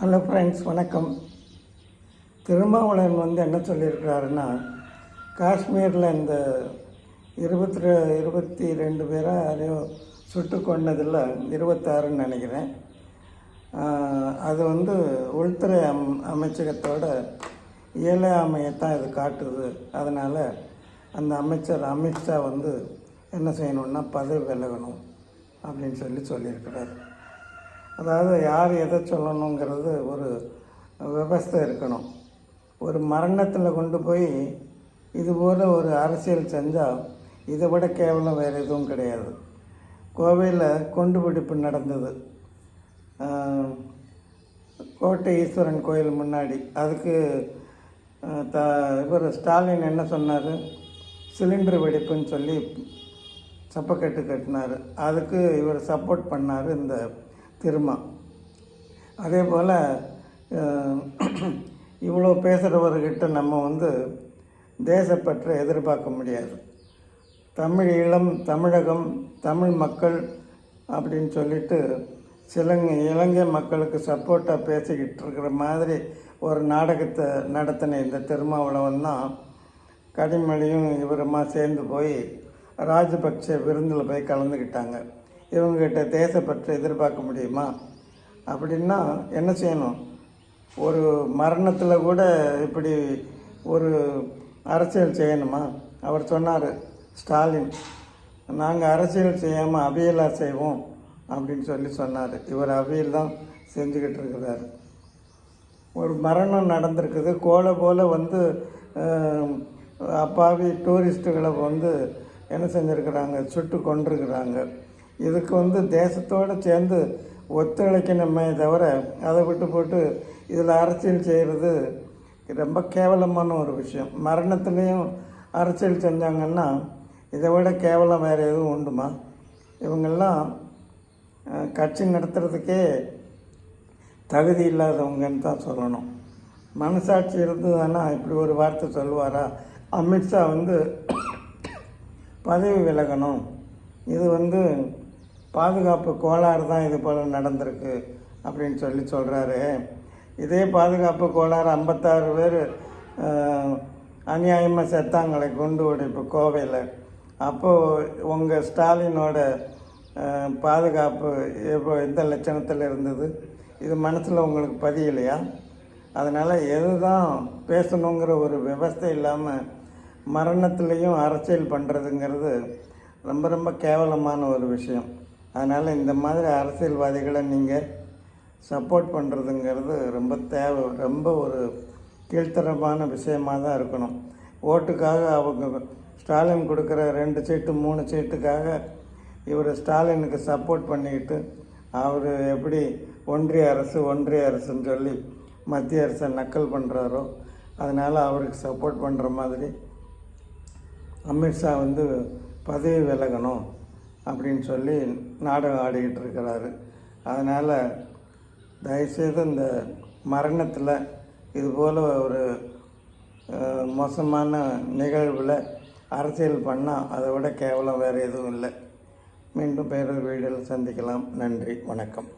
Hello friends வணக்கம். திருமாவளவன் வந்து என்ன சொல்லியிருக்கிறாருன்னா காஷ்மீரில் இந்த இருபத்தி இருபத்தி ரெண்டு பேரை யாரையோ சுட்டு கொண்டதில் இருபத்தாறுன்னு நினைக்கிறேன். அது வந்து உள்துறை அம் அமைச்சகத்தோட இயலாமையைத்தான் இது காட்டுது. அதனால் அந்த அமைச்சர் அமித்ஷா வந்து என்ன செய்யணுன்னா பதவி விலகணும் அப்படின்னு சொல்லி சொல்லியிருக்கிறார். அதாவது யார் எதை சொல்லணுங்கிறது ஒரு விவஸ்தை இருக்கணும். ஒரு மரணத்தில் கொண்டு போய் இது போல் ஒரு அரசியல் செஞ்சால் இதை விட கேவலம் வேறு எதுவும் கிடையாது. கோவையில் குண்டுபிடிப்பு நடந்தது. கோட்டை ஈஸ்வரன் கோயில் முன்னாடி. அதுக்கு த இவர் ஸ்டாலின் என்ன சொன்னார்? சிலிண்டர் வெடிப்புன்னு சொல்லி சப்பக்கட்டு கட்டினார். அதுக்கு இவர் சப்போர்ட் பண்ணார் இந்த திருமா. அதே போல் இவ்வளோ பேசுகிறவர்கிட்ட நம்ம வந்து தேசப்பற்றை எதிர்பார்க்க முடியாது. தமிழ் ஈழம் தமிழகம் தமிழ் மக்கள் அப்படின்னு சொல்லிட்டு சிலங்க இலங்கை மக்களுக்கு சப்போர்ட்டாக பேசிக்கிட்டு இருக்கிற மாதிரி ஒரு நாடகத்தை நடத்தின இந்த திருமாவளவன் தான் கனிமொழியும் இவருமா சேர்ந்து போய் ராஜபக்சே விருந்தில் போய் கலந்துக்கிட்டாங்க. இவங்ககிட்ட தேசப்பற்று எதிர்பார்க்க முடியுமா? அப்படின்னா என்ன செய்யணும்? ஒரு மரணத்தில் கூட இப்படி ஒரு அரசியல் செய்யணுமா? அவர் சொன்னார் ஸ்டாலின் நாங்கள் அரசியல் செய்யாமல் அவியலாக செய்வோம் அப்படின்னு சொல்லி சொன்னார். இவர் அவியல் தான் செஞ்சுக்கிட்டு இருக்கிறார். ஒரு மரணம் நடந்திருக்குது. கோலை போல் வந்து அப்பாவி டூரிஸ்ட்டுகளை வந்து என்ன செஞ்சுருக்கிறாங்க? சுட்டு கொண்டிருக்கிறாங்க இதுக்கு வந்து தேசத்தோடு சேர்ந்து ஒத்துழைக்கணுமே தவிர அதை விட்டு போட்டு இதில் அரசியல் செய்கிறது ரொம்ப கேவலமான ஒரு விஷயம். மரணத்துலேயும் அரசியல் செஞ்சாங்கன்னா இதை விட கேவலம் வேறு எதுவும் உண்டுமா? இவங்கெல்லாம் கட்சி நடத்துறதுக்கே தகுதி இல்லாதவங்கன்னு தான் சொல்லணும். மனசாட்சி இருந்ததுன்னா இப்படி ஒரு வார்த்தை சொல்லுவாரா? அமித்ஷா வந்து பதவி விலகணும். இது வந்து பாதுகாப்பு கோளாறு தான் இது போல் நடந்திருக்கு அப்படின்னு சொல்லி சொல்கிறாரு இதே பாதுகாப்பு கோளாறு ஐம்பத்தாறு பேர் அநியாயமாக செத்தாங்களை குண்டு வெடிப்பு கோவையில். அப்போது உங்கள் ஸ்டாலினோட பாதுகாப்பு எப்போ எந்த லட்சணத்தில் இருந்தது? இது மனசில் உங்களுக்கு பதியலையா? அதனால் எது தான் பேசணுங்கிற ஒரு விவஸ்தை இல்லாமல் மரணத்துலேயும் அரசியல் பண்ணுறதுங்கிறது ரொம்ப ரொம்ப கேவலமான ஒரு விஷயம். அதனால் இந்த மாதிரி அரசியல்வாதிகளை நீங்கள் சப்போர்ட் பண்ணுறதுங்கிறது ரொம்ப தேவை ரொம்ப ஒரு கீழ்த்தரமான விஷயமாக தான் இருக்கணும். ஓட்டுக்காக அவங்க ஸ்டாலின் கொடுக்குற ரெண்டு சீட்டு மூணு சீட்டுக்காக இவர் ஸ்டாலினுக்கு சப்போர்ட் பண்ணிக்கிட்டு அவர் எப்படி ஒன்றிய அரசு ஒன்றிய அரசுன்னு சொல்லி மத்திய அரசை நக்கல் பண்ணுறாரோ அதனால் அவருக்கு சப்போர்ட் பண்ணுற மாதிரி அமித்ஷா வந்து பதவி விலகணும். அப்படின்னு சொல்லி நாடகம் ஆடிக்கிட்டு இருக்கிறாரு அதனால் தயவுசெய்து இந்த மரணத்தில் இதுபோல் ஒரு மோசமான நிகழ்வில் அரசியல் பண்ணால் அதை விட கேவலம் வேறு எதுவும் இல்லை. மீண்டும் வேறொரு வீடியோவில் சந்திக்கலாம். நன்றி. வணக்கம்.